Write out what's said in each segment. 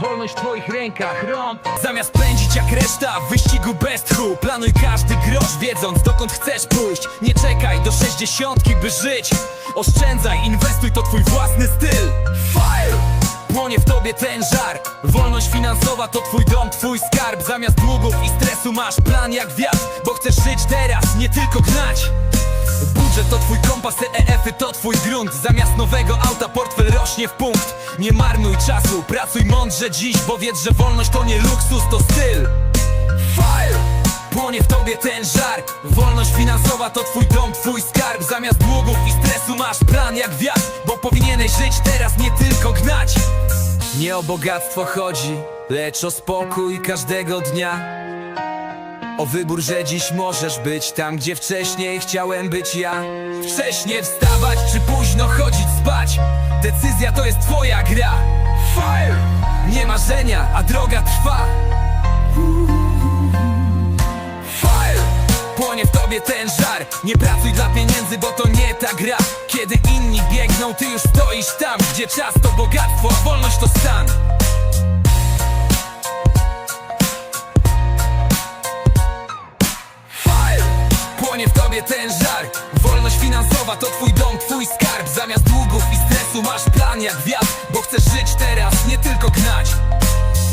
Wolność w twoich rękach, rąk. Zamiast pędzić jak reszta w wyścigu bez tchu Planuj każdy grosz, wiedząc dokąd chcesz pójść. Nie czekaj do sześćdziesiątki, by żyć. Oszczędzaj, inwestuj, to twój własny styl. Fire! Płonie w tobie ten żar. Wolność finansowa to twój dom, twój skarb. Zamiast długów i stresu masz plan jak wiatr Bo chcesz żyć teraz, nie tylko gnać Budżet to twój kompas, EF-y to twój grunt. Zamiast nowego auta portfel rośnie w punkt. Nie marnuj czasu, pracuj mądrze dziś Bo wiedz, że wolność to nie luksus, to styl. Fire! Płonie w tobie ten żar. Wolność finansowa to twój dom, twój skarb. Zamiast długów i stresu masz plan jak wiatr Bo powinieneś żyć teraz, nie tylko gnać. Nie o bogactwo chodzi, lecz o spokój każdego dnia o wybór, że dziś możesz być tam, gdzie wcześniej chciałem być ja. Wcześnie wstawać, czy późno chodzić spać. Decyzja to jest twoja gra. Fire! Nie marzenia, a droga trwa. Fire! Płonie w tobie ten żar. Nie pracuj dla pieniędzy, bo to nie ta gra. Kiedy inni biegną, ty już stoisz tam Gdzie czas to bogactwo, a wolność to stan Ten żar Wolność finansowa to twój dom, twój skarb. Zamiast długów i stresu masz plan jak wiatr Bo chcesz żyć teraz, nie tylko gnać.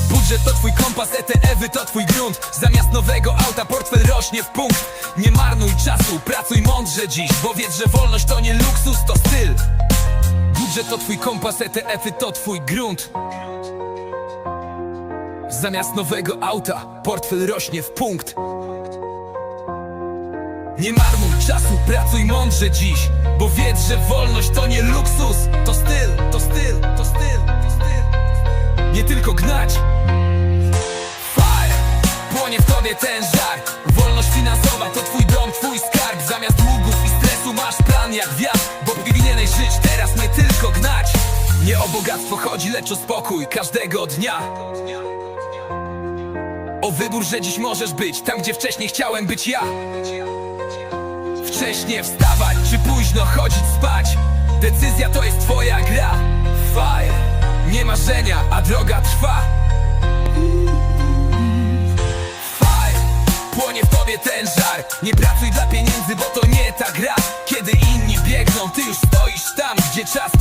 Budżet to twój kompas, ETF-y to twój grunt. Zamiast nowego auta portfel rośnie w punkt. Nie marnuj czasu, pracuj mądrze dziś Bo wiedz, że wolność to nie luksus, to styl. Budżet to twój kompas, ETF-y to twój grunt. Zamiast nowego auta portfel rośnie w punkt nie marnuj czasu, pracuj mądrze dziś Bo wiedz, że wolność to nie luksus. To styl, to styl, to styl, to styl. Nie tylko gnać. Fire! Płonie w tobie ten żar. Wolność finansowa to twój dom, twój skarb. Zamiast długów i stresu masz plan jak wiatr Bo powinieneś żyć teraz, nie tylko gnać. Nie o bogactwo chodzi, lecz o spokój każdego dnia. O wybór, że dziś możesz być tam, gdzie wcześniej chciałem być ja Wcześnie wstawać, czy późno chodzić spać. Decyzja to jest twoja gra. Fire. Nie marzenia, a droga trwa. Fire. Płonie w tobie ten żar. Nie pracuj dla pieniędzy, bo to nie ta gra. Kiedy inni biegną, ty już stoisz tam Gdzie czas